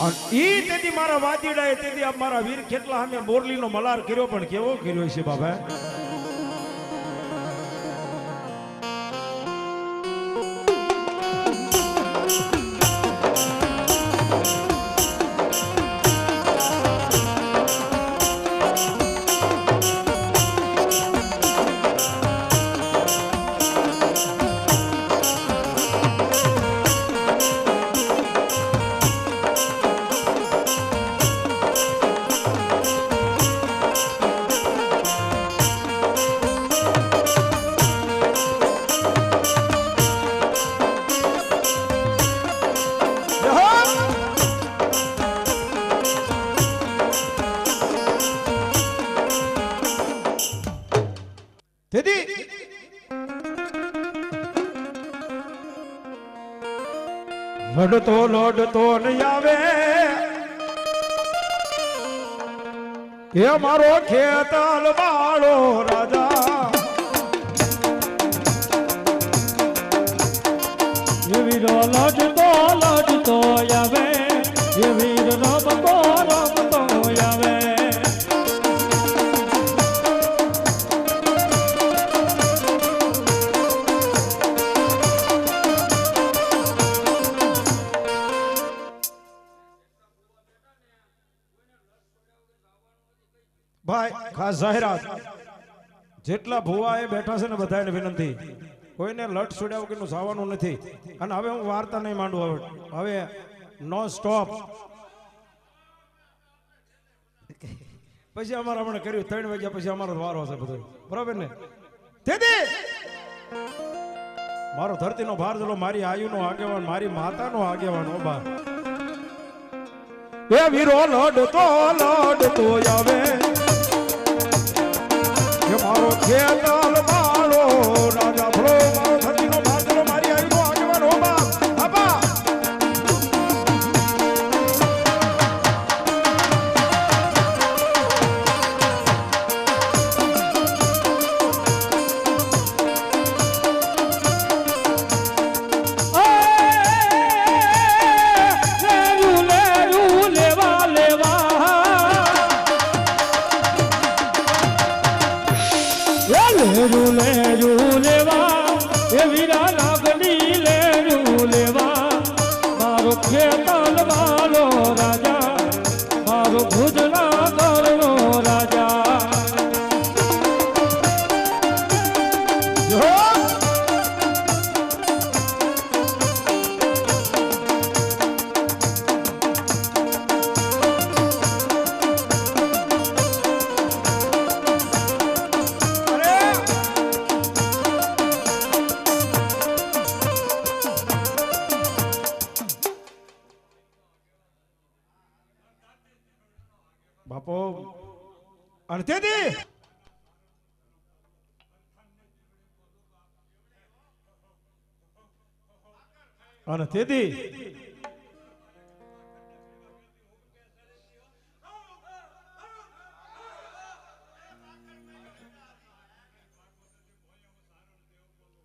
અને ઈ તેથી મારા વાદીડાએ તેથી મારા વીર કેટલા સામે મોરલીનો મલાર કર્યો પણ કેવો કર્યો છે બાબા તેથી લડતો લડતો નહીં આવે. એ મારો ખેતલ બાળો ખાસ જાહેરાત. જેટલા ભુવા એ બેઠા છે ને બધાને વિનંતી, કોઈને લટ છોડ્યા વગરનું જવાનું નથી. અને હવે હું વાર્તા નહીં માંડું, હવે હવે નો સ્ટોપ. પછી અમારે હમણાં કર્યું, ત્રણ વાગ્યા પછી અમારો વારો હશે બધો. બરાબર ને? તેથી મારો ધરતીનો ભાર ચલો મારી આયુનો આગેવાન, મારી માતાનો આગેવાન ઓબા એ વીરો લડતો લડતો આવે. ખેતલ મારો રાજા એ લેરું લેરું લેવા, એ વીરા લાગણી લેરું લેવા. મારો ખેતલ વાલો રાજા, મારો ભુજના બાપો અને તેથી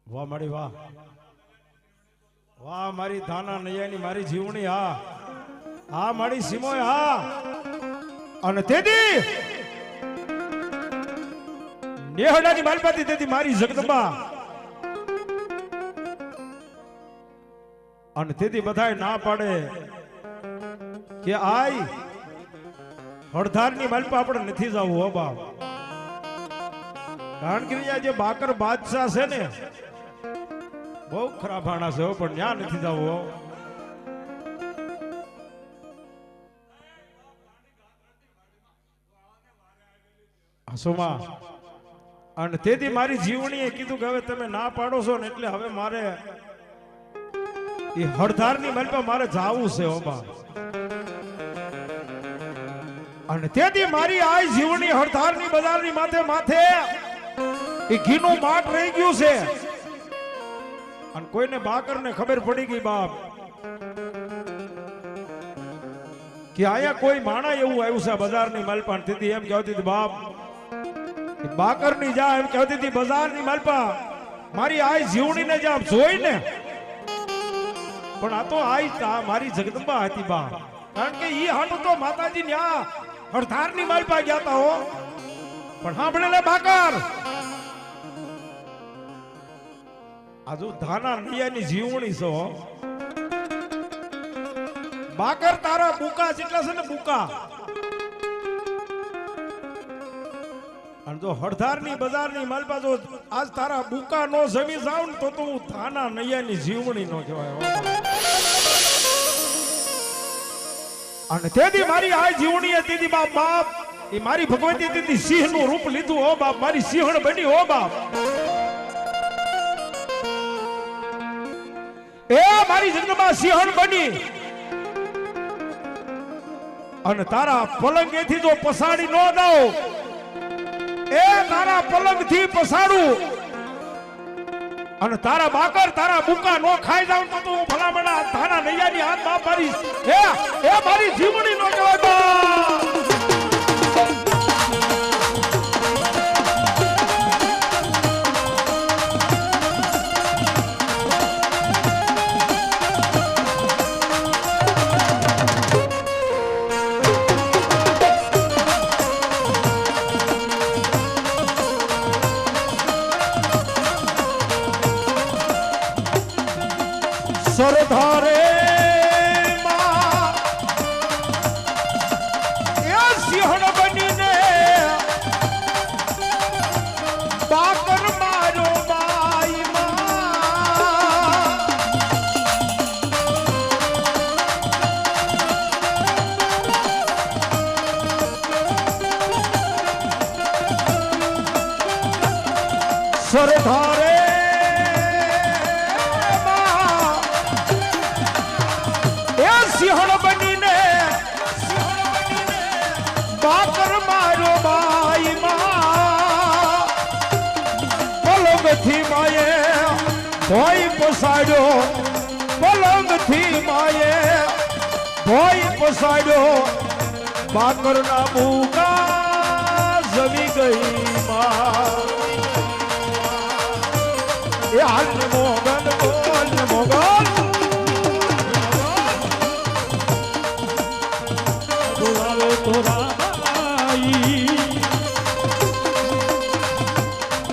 વાહ, મારી વાહ. વાહ, મારી ધાના નૈયાની મારી જીવણી, હા. હા, મારી સીમોય, હા. અને તેથી નેહડાની માલપાતી તેથી મારી જગદંબા. અને તેથી બધાય ના પાડે કે આય હળધારની માલપા આપણે નથી જવું હો બાપ. કારણ કે અહીંયા જે બાકર બાદશાહ છે ને બહુ ખરાબ ભાણા છે હો, પણ ત્યાં નથી જવું હસુમા. અને તેથી મારી જીવણીએ કીધું કે હવે તમે ના પાડો છો ને એટલે હવે મારે એ હળધારની મલપા મારે જાવું છે ઓબા અને તેથી મારી આ જીવણી હળધારની બજારની માથે માથે એ ઘીનું માટ રહી ગયું છે. અને કોઈને બાકરને ખબર પડી ગઈ, બાપ, કે આયા કોઈ માણા એવું આવ્યું છે બજારની માલપાન તેથી એમ કહેતી હતી બાપ બાકરની જા એમ કહેતી હતી બજારની માલપા, મારી આ જા જોઈ ને પણ આ તો આઈ મારી જગદંબા હતી બા. કારણ કે ઈ હાટુ તો માતાજી ન્યા હળધારની માલપા ગયા તા હો. પણ સાંભળે લે બાકર. આજુ ધાના નૈયાની જીવણી છો બાકર તારા બુકા જેટલા છે ને બુકા જો હળધારની બજારની માલપા જો આજ તારા બુકા નો જમી જાવ ને તો તું થાના નૈયાની જીવણી નો કહેવાય અને તેથી મારી આ જીવણી તેથી બાપ બાપ, એ મારી ભગવતી તેથી સિંહનું રૂપ લીધું હો બાપ, મારી સિંહણ બની હો બાપ. એ મારી જન્મમાં સિંહણ બની. અને તારા પલંગ એથી જો પસાડી ન દઉં એ તારા પલંગથી પસાડું. અને તારા બાકર, તારા બુકા નો ખાઈ જાવ તો તું ભલામણા તારા નૈયાની હાથમાં મારી એ એ મારી જીવણી નો કહેવાય એ સિંહણ બનીને બાકર મારો માએ ભોય પસાડ્યો, પલંગથી માએ ભોય પસાડ્યો પાકરના બુકા જમી ગઈ માં એ હાલ મોગન બોલ મોગન બોલાવે